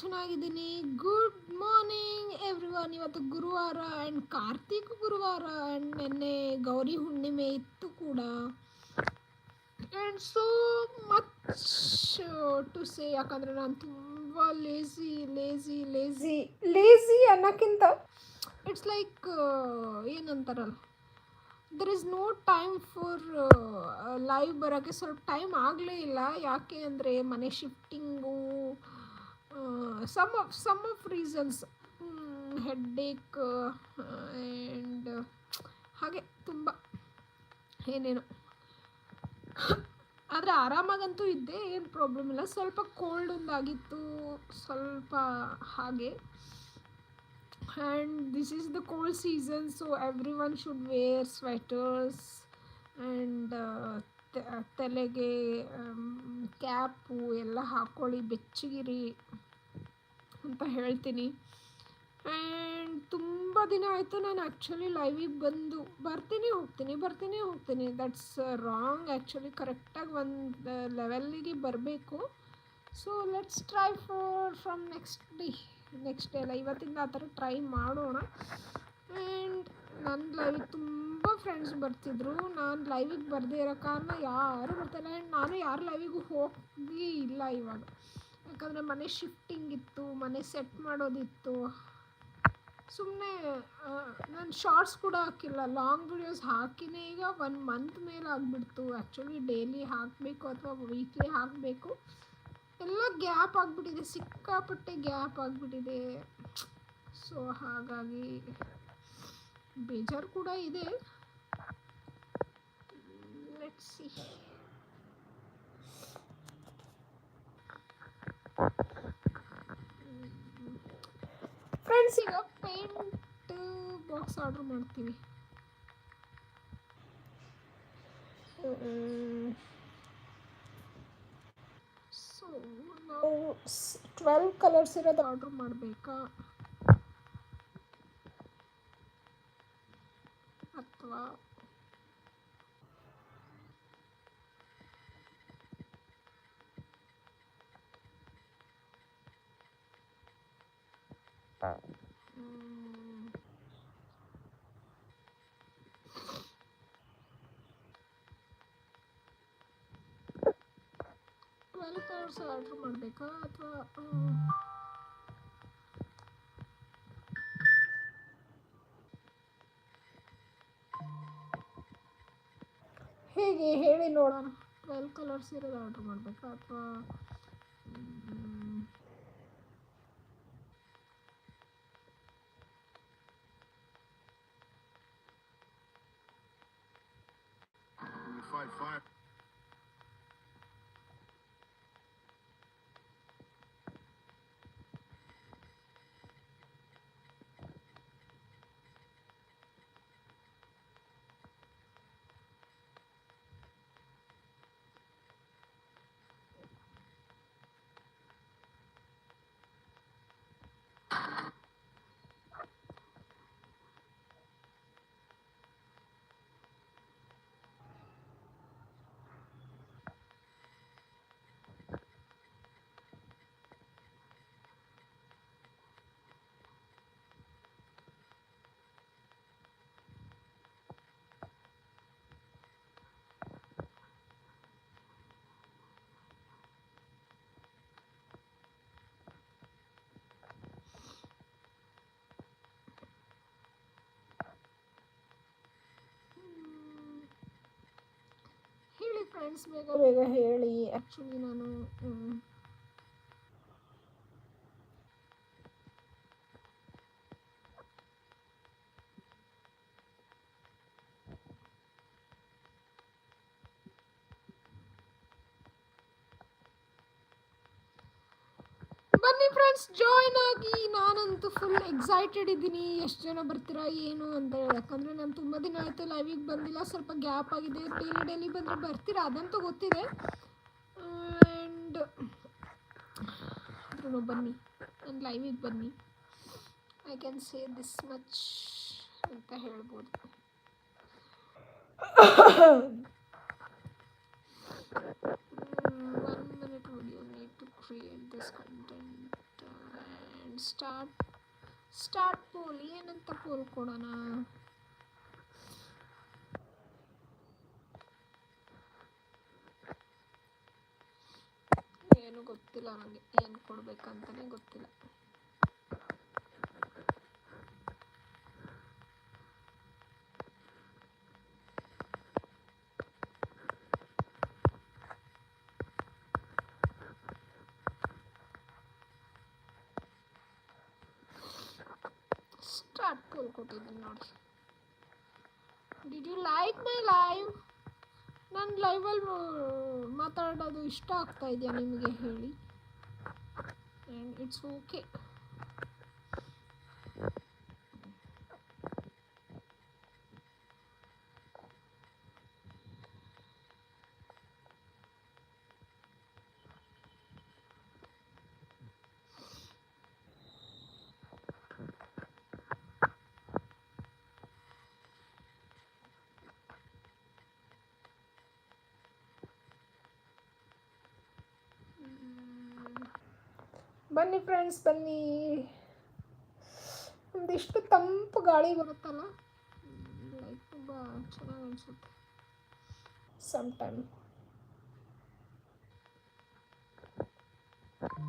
ಚೆನ್ನಾಗಿದ್ದೀನಿ. Good morning every one ಇವತ್ತು ಗುರುವಾರ ಆ್ಯಂಡ್ ಕಾರ್ತಿಕ್ ಗುರುವಾರ ಆ್ಯಂಡ್ ನೆನ್ನೆ ಗೌರಿ ಹುಣ್ಣಿಮೆ ಇತ್ತು ಕೂಡ. And so much to say ಯಾಕಂದರೆ ನಾನು ತುಂಬ ಲೇಝಿ ಲೇಝಿ ಲೇಝಿ ಲೇಝಿ ಅನ್ನೋಕ್ಕಿಂತ it's like ಏನಂತಾರಲ್ಲ? There is no time for live ಬರೋಕ್ಕೆ ಸ್ವಲ್ಪ ಟೈಮ್ ಆಗಲೇ ಇಲ್ಲ. ಯಾಕೆ ಅಂದರೆ ಮನೆ shifting some of some of reasons headache and ಹಾಗೆ ತುಂಬ ಏನೇನು ಆದರೆ ಆರಾಮಾಗಂತೂ ಇದ್ದೆ ಏನು ಪ್ರಾಬ್ಲಮ್ ಇಲ್ಲ ಸ್ವಲ್ಪ ಕೋಲ್ಡ್ ಒಂದಾಗಿತ್ತು ಸ್ವಲ್ಪ ಹಾಗೆ and this is the cold season so everyone should wear sweaters and uh, ತೆ- ತಲೆಗೆ ಕ್ಯಾಪು ಎಲ್ಲ ಹಾಕ್ಕೊಳ್ಳಿ ಬೆಚ್ಚಗಿರಿ ಅಂತ ಹೇಳ್ತೀನಿ. ಆ್ಯಂಡ್ ತುಂಬ ದಿನ ಆಯಿತು ನಾನು ಆ್ಯಕ್ಚುಲಿ ಲೈವಿಗೆ ಬಂದು. ಬರ್ತೀನಿ, ಹೋಗ್ತೀನಿ ಬರ್ತೀನಿ, ಹೋಗ್ತೀನಿ. ದಟ್ಸ್ ರಾಂಗ್ ಆ್ಯಕ್ಚುಲಿ ಕರೆಕ್ಟಾಗಿ ಒಂದು ಲೆವೆಲ್ಲಿಗೆ ಬರಬೇಕು. So let's try for from next day next day ಅಲ್ಲ, ಇವತ್ತಿಂದ ಆ ಥರ ಟ್ರೈ ಮಾಡೋಣ. ಆ್ಯಂಡ್ ನನ್ನ ಲೈವ್ ತುಂಬ ಫ್ರೆಂಡ್ಸ್ ಬರ್ತಿದ್ರು. ನಾನು ಲೈವಿಗೆ ಬರದೇ ಇರೋ ಕಾರಣ ಯಾರೂ ಬರ್ತಾಯಿಲ್ಲ ಆ್ಯಂಡ್ ನಾನು ಯಾರು ಲೈವಿಗೂ ಹೋಗಿ ಇಲ್ಲ ಇವಾಗ. ಯಾಕಂದರೆ ಮನೆ ಶಿಫ್ಟಿಂಗ್ ಇತ್ತು, ಮನೆ ಸೆಟ್ ಮಾಡೋದಿತ್ತು. ಸುಮ್ಮನೆ ನಾನು ಶಾರ್ಟ್ಸ್ ಕೂಡ ಹಾಕಿಲ್ಲ. ಲಾಂಗ್ ವಿಡಿಯೋಸ್ ಹಾಕಿನೇ ಈಗ ಒನ್ ಮಂತ್ ಮೇಲೆ ಆಗಿಬಿಡ್ತು. ಆ್ಯಕ್ಚುಲಿ ಡೈಲಿ ಹಾಕಬೇಕು ಅಥವಾ ವೀಕ್ಲಿ ಹಾಕಬೇಕು. ಎಲ್ಲ ಗ್ಯಾಪ್ ಆಗಿಬಿಟ್ಟಿದೆ. ಸಿಕ್ಕಾಪಟ್ಟೆ ಗ್ಯಾಪ್ ಆಗಿಬಿಟ್ಟಿದೆ. ಸೊ ಹಾಗಾಗಿ ಬೇಜಾರು ಕೂಡ ಇದೆ. ಸಿ ಫ್ರೆಂಡ್ಸ್ ಈಗ ಪೇಂಟ್ ಬಾಕ್ಸ್ ಆರ್ಡ್ರ್ ಮಾಡ್ತೀವಿ. ಸೊ ನಾವು ಟ್ವೆಲ್ ಕಲರ್ಸ್ ಇರೋದು ಆರ್ಡ್ರ್ ಮಾಡಬೇಕಾ? ಅಥವಾ ಟ್ವೆಲ್ ಕಲರ್ಸ್ ಆರ್ಡ್ರ್ ಮಾಡಬೇಕಾ ಅಥವಾ ಹೇಗೆ ಹೇಳಿ ನೋಡೋಣ. ಟ್ವೆಲ್ ಕಲರ್ಸ್ ಇರೋದು ಆರ್ಡ್ರ್ ಮಾಡಬೇಕಾ ಅಥವಾ ಫ್ರೆಂಡ್ಸ್ ಬೇಗ ಬೇಗ ಹೇಳಿ ಆ್ಯಕ್ಚುಲಿ ನಾನು ಮ್, ಬನ್ನಿ ಫ್ರೆಂಡ್ಸ್ ಜಾಯ್ನ್ ಆಗಿ ನಾನಂತೂ ಫುಲ್ ಎಕ್ಸೈಟೆಡ್ ಇದ್ದೀನಿ. ಎಷ್ಟು ಜನ ಬರ್ತೀರಾ, ಏನು ಅಂತ ಹೇಳಿ. ಯಾಕಂದರೆ ನಾನು ತುಂಬ ದಿನ ಆಯಿತು ಲೈವಿಗೆ ಬಂದಿಲ್ಲ. ಸ್ವಲ್ಪ ಗ್ಯಾಪ್ ಆಗಿದೆ. ಡೈಲಿ ಡೈಲಿ ಬಂದರೆ ಬರ್ತೀರಾ? ಅದಂತೂ ಗೊತ್ತಿದೆ. ಆ್ಯಂಡ್ ಆದ್ರೂ ಬನ್ನಿ. ನನ್ನ ಲೈವಿಗೆ ಬನ್ನಿ. I can say this much ಅಂತ ಹೇಳ್ಬೋದು. One minute video need to create this content start start poll ಏನಂತ ಪೋಲ್ ಕೊಡೋಣ? ಏನು ಗೊತ್ತಿಲ್ಲ ನನಗೆ. ಏನು ಕೊಡಬೇಕಂತಲೇ ಗೊತ್ತಿಲ್ಲ. ಸ್ಟಾರ್ಟ್ ಪೋಲ್ ಕೊಟ್ಟಿದ್ದೀನಿ ನೋಡಿ did you like my live ನನ್ನ ಲೈವಲ್ಲಿ ಮಾತಾಡೋದು ಇಷ್ಟ ಆಗ್ತಾ ಇದೆಯಾ ನಿಮಗೆ ಹೇಳಿ? ಆ್ಯಂಡ್ ಇಟ್ಸ್ ಓಕೆ ಬನ್ನಿ ಫ್ರೆಂಡ್ಸ್ ಬನ್ನಿ. ಒಂದಿಷ್ಟು ತಂಪು ಗಾಳಿ ಬರುತ್ತಲ್ಲ? ಲೈಕ್ ತುಂಬ ಚೆನ್ನಾಗಿ ಅನಿಸುತ್ತೆ. ಸಮ್ ಟೈಮ್ ಬನ್ನಿ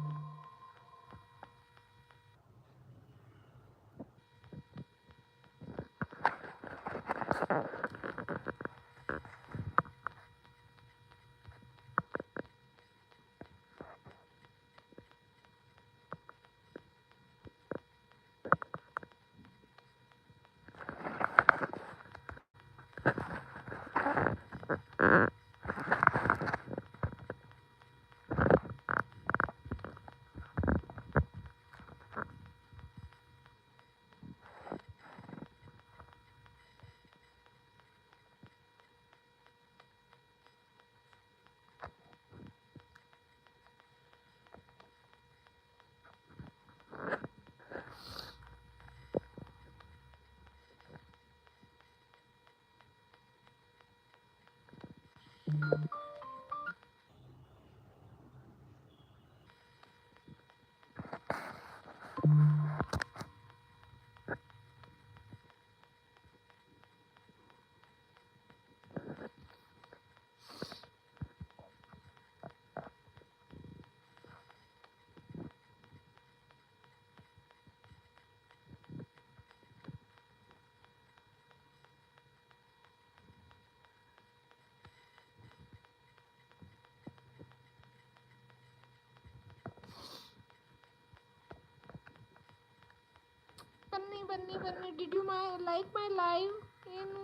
ಬನ್ನಿ ಬನ್ನಿ did you my like my live ಏನು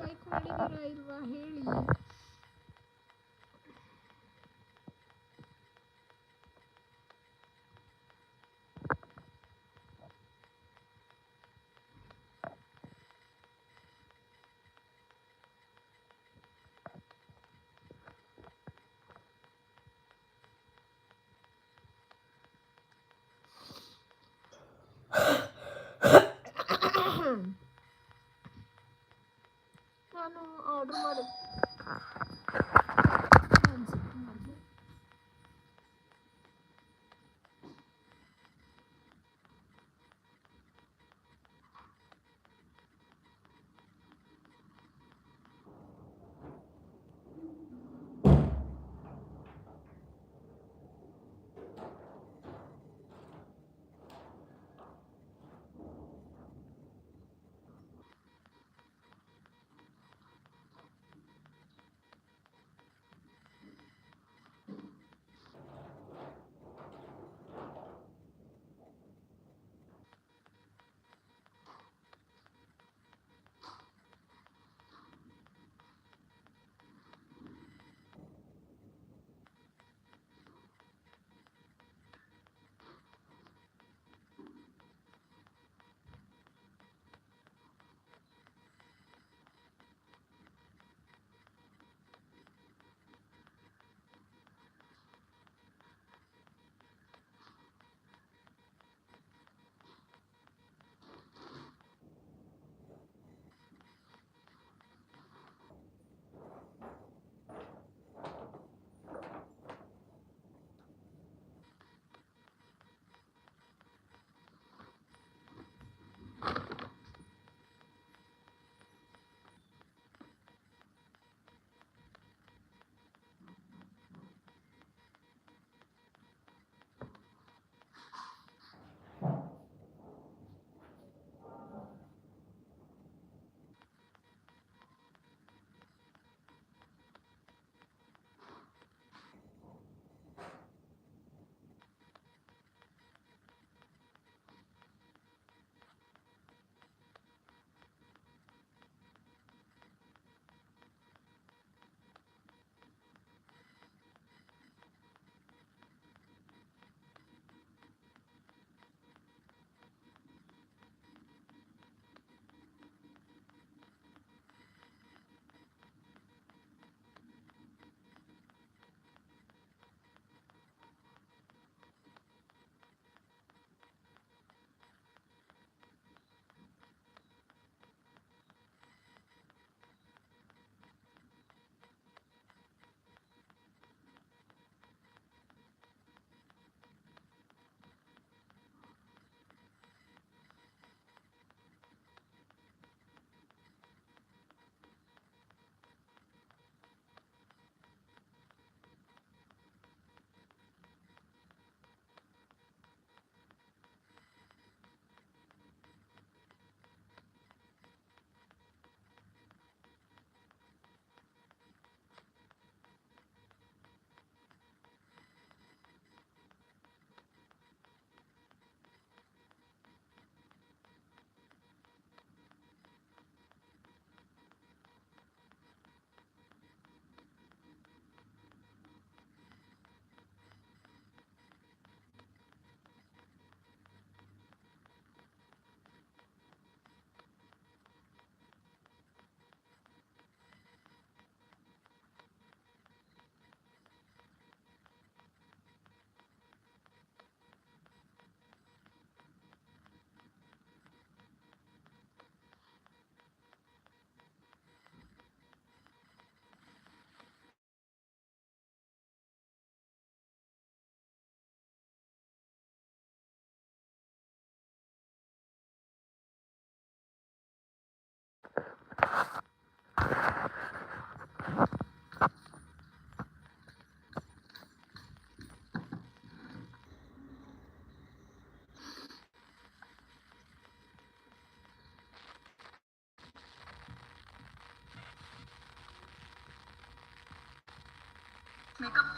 ಲೈಕ್ ಮಾಡಿದ್ದೀರಾ ಇಲ್ವಾ ಹೇಳಿ Anam ağrımadım.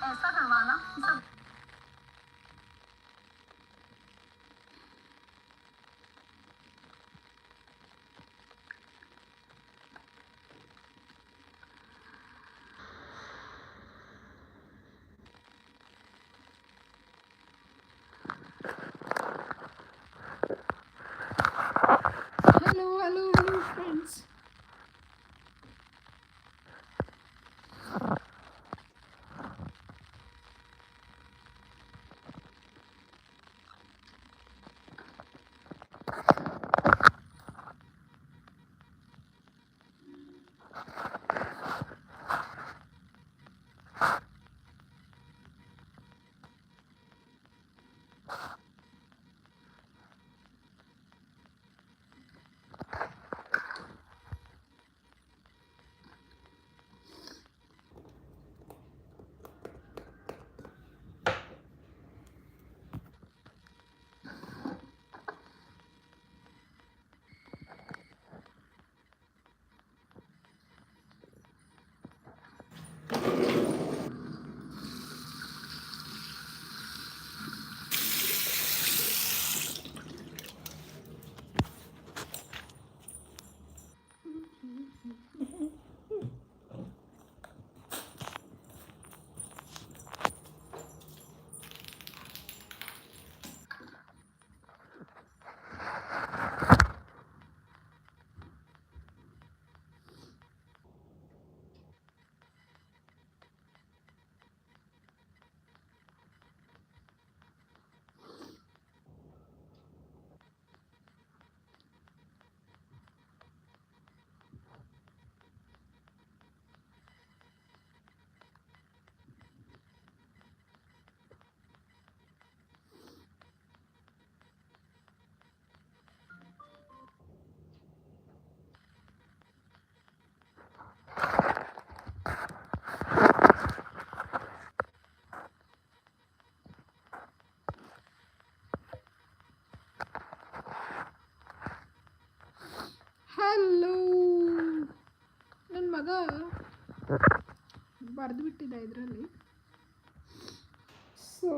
ऐसा करवाना सब ಬರೆದು ಬಿಟ್ಟಿದೆ ಇದರಲ್ಲಿ. So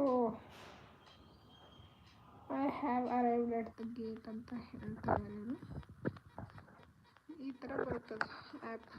I have arrived at the gate ಅಂತ ಹೇಳ್ತಾರೆ ನಾನು ಈ ಥರ ಬರ್ತದೆ ಆ್ಯಪ್